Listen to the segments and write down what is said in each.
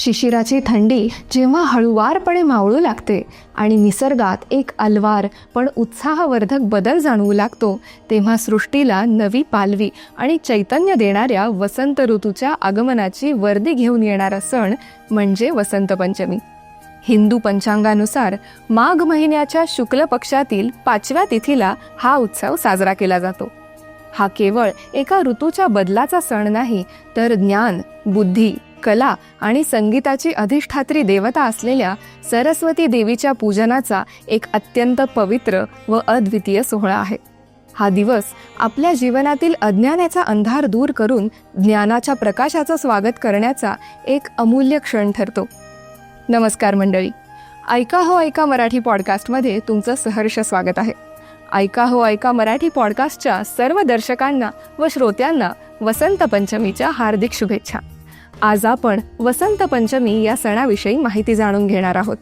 शिशिराची थंडी जेव्हा हळुवारपणे मावळू लागते आणि निसर्गात एक अलवार पण उत्साहवर्धक बदल जाणवू लागतो तेव्हा सृष्टीला नवी पालवी आणि चैतन्य देणाऱ्या वसंत ऋतूच्या आगमनाची वर्दी घेऊन येणारा सण म्हणजे वसंत पंचमी. हिंदू पंचांगानुसार माघ महिन्याच्या शुक्ल पक्षातील पाचव्या तिथीला हा उत्सव साजरा केला जातो. हा केवळ एका ऋतूच्या बदलाचा सण नाही तर ज्ञान बुद्धी कला आणि संगीताची अधिष्ठात्री देवता असलेल्या सरस्वती देवीच्या पूजनाचा एक अत्यंत पवित्र व अद्वितीय सोहळा आहे. हा दिवस आपल्या जीवनातील अज्ञानाचा अंधार दूर करून ज्ञानाच्या प्रकाशाचं स्वागत करण्याचा एक अमूल्य क्षण ठरतो. नमस्कार मंडळी. ऐका हो ऐका मराठी पॉडकास्टमध्ये तुमचं सहर्ष स्वागत आहे. ऐका हो ऐका मराठी पॉडकास्टच्या सर्व दर्शकांना व श्रोत्यांना वसंत पंचमीच्या हार्दिक शुभेच्छा. आज आपण वसंत पंचमी या सणाविषयी माहिती जाणून घेणार आहोत.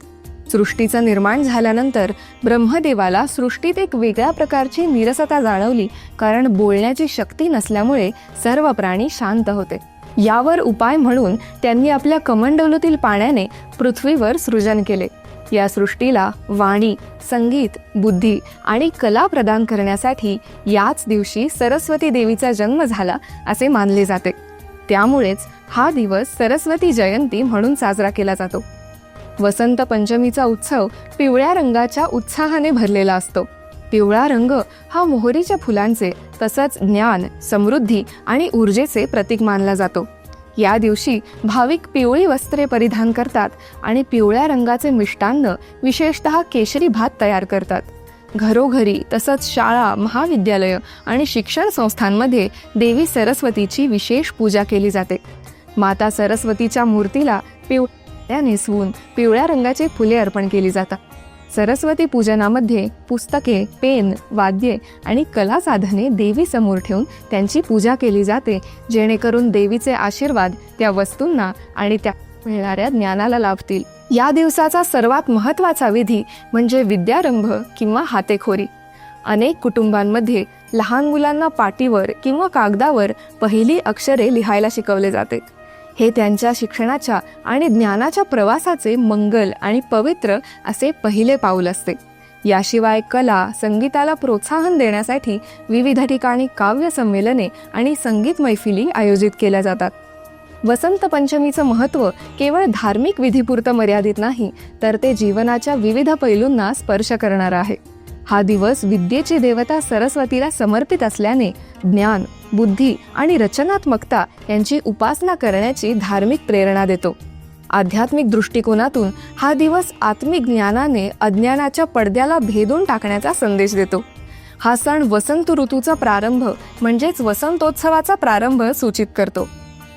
सृष्टीचं निर्माण झाल्यानंतर ब्रह्मदेवाला सृष्टीत एक वेगळ्या प्रकारची निरसता जाणवली कारण बोलण्याची शक्ती नसल्यामुळे सर्व प्राणी शांत होते. यावर उपाय म्हणून त्यांनी आपल्या कमंडलूतील पाण्याने पृथ्वीवर सृजन केले. या सृष्टीला वाणी संगीत बुद्धी आणि कला प्रदान करण्यासाठी याच दिवशी सरस्वती देवीचा जन्म झाला असे मानले जाते. त्यामुळेच हा दिवस सरस्वती जयंती म्हणून साजरा केला जातो. वसंत पंचमीचा उत्सव पिवळ्या रंगाच्या उत्साहाने भरलेला असतो. पिवळा रंग हा मोहरीच्या फुलांचे तसंच ज्ञान समृद्धी आणि ऊर्जेचे प्रतीक मानला जातो. या दिवशी भाविक पिवळी वस्त्रे परिधान करतात आणि पिवळ्या रंगाचे मिष्टान्न विशेषतः केशरी भात तयार करतात. घरोघरी तसंच शाळा महाविद्यालय आणि शिक्षण संस्थांमध्ये देवी सरस्वतीची विशेष पूजा केली जाते. माता सरस्वतीच्या मूर्तीला पिवळ्या नेसवून पिवळ्या रंगाची फुले अर्पण केली जातात. सरस्वती पूजनामध्ये पुस्तके पेन वाद्ये आणि कला साधने देवी समोर ठेवून त्यांची पूजा केली जाते जेणेकरून देवीचे आशीर्वाद त्या वस्तूंना आणि त्या मिळणाऱ्या ज्ञानाला लाभतील. या दिवसाचा सर्वात महत्त्वाचा विधी म्हणजे विद्यारंभ किंवा हातेखोरी. अनेक कुटुंबांमध्ये लहान मुलांना पाटीवर किंवा कागदावर पहिली अक्षरे लिहायला शिकवले जाते. हे त्यांच्या शिक्षणाच्या आणि ज्ञानाच्या प्रवासाचे मंगल आणि पवित्र असे पहिले पाऊल असते. याशिवाय कला संगीताला प्रोत्साहन देण्यासाठी विविध ठिकाणी काव्य संमेलने आणि संगीत मैफिली आयोजित केल्या जातात. वसंत पंचमीचं महत्त्व केवळ धार्मिक विधीपुरतं मर्यादित नाही तर ते जीवनाच्या विविध पैलूंना स्पर्श करणारं आहे. हा दिवस विद्येची देवता सरस्वतीला समर्पित असल्याने ज्ञान बुद्धी आणि रचनात्मकता यांची उपासना करण्याची धार्मिक प्रेरणा देतो. आध्यात्मिक दृष्टिकोनातून हा दिवस आत्मिक ज्ञानाने अज्ञानाच्या पडद्याला भेदून टाकण्याचा संदेश देतो. हा सण वसंत ऋतूचा प्रारंभ म्हणजेच वसंतोत्सवाचा प्रारंभ सूचित करतो.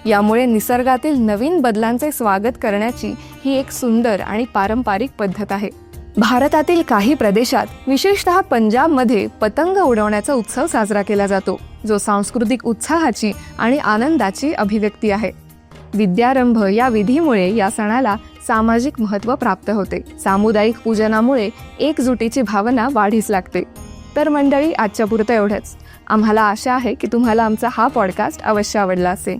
यामुळे निसर्गातील नवीन बदलांचे स्वागत करण्याची ही एक सुंदर आणि पारंपरिक पद्धत आहे. भारतातील काही प्रदेशात विशेषतः पंजाबमध्ये पतंग उडवण्याचा उत्सव साजरा केला जातो जो सांस्कृतिक उत्साहाची आणि आनंदाची अभिव्यक्ती आहे. विद्यारंभ या विधीमुळे या सणाला सामाजिक महत्त्व प्राप्त होते. सामुदायिक पूजनामुळे एकजुटीची भावना वाढीस लागते. तर मंडळी आजच्या पुरतं एवढंच. आम्हाला आशा आहे की तुम्हाला आमचा हा पॉडकास्ट अवश्य आवडला असेल.